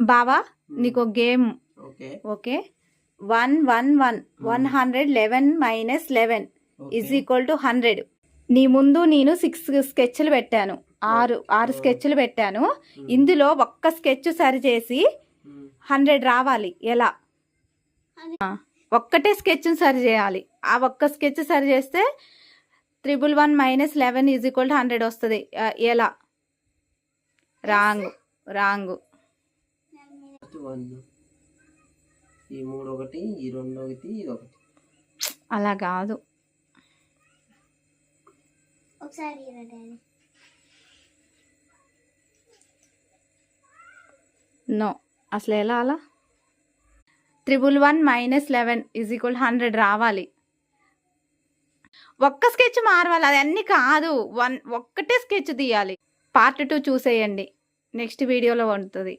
బావా నీకు game. Okay. Okay. One one one. One hundred eleven minus eleven is equal to hundred. నీ ముందు నేను సిక్స్ స్కెచ్లు పెట్టాను. ఆరు ఆరు స్కెచ్లు పెట్టాను. ఇందులో ఒక్క స్కెచ్ సరి చేసి హండ్రెడ్ రావాలి. ఎలా? ఒక్కటే స్కెచ్ సరి చేయాలి ఆ ఒక్క స్కెచ్ సరి చేస్తే triple one minus eleven is equal to hundred వస్తుంది. ఎలా? Wrong wrong. వన్ ఈ మూడు ఒకటి ఈ రెండు ఒకటి ఇది ఒకటి అలా కాదు. ఒకసారి నో అసలు ఎలా అలా? Triple one minus eleven is equal hundred రావాలి. ఒక్క స్కెచ్ మారవాలి అది అన్ని కాదు. వన్ ఒక్కటే స్కెచ్ తీయాలి. పార్ట్ టూ చూసేయండి. నెక్స్ట్ వీడియోలో ఉంటుంది.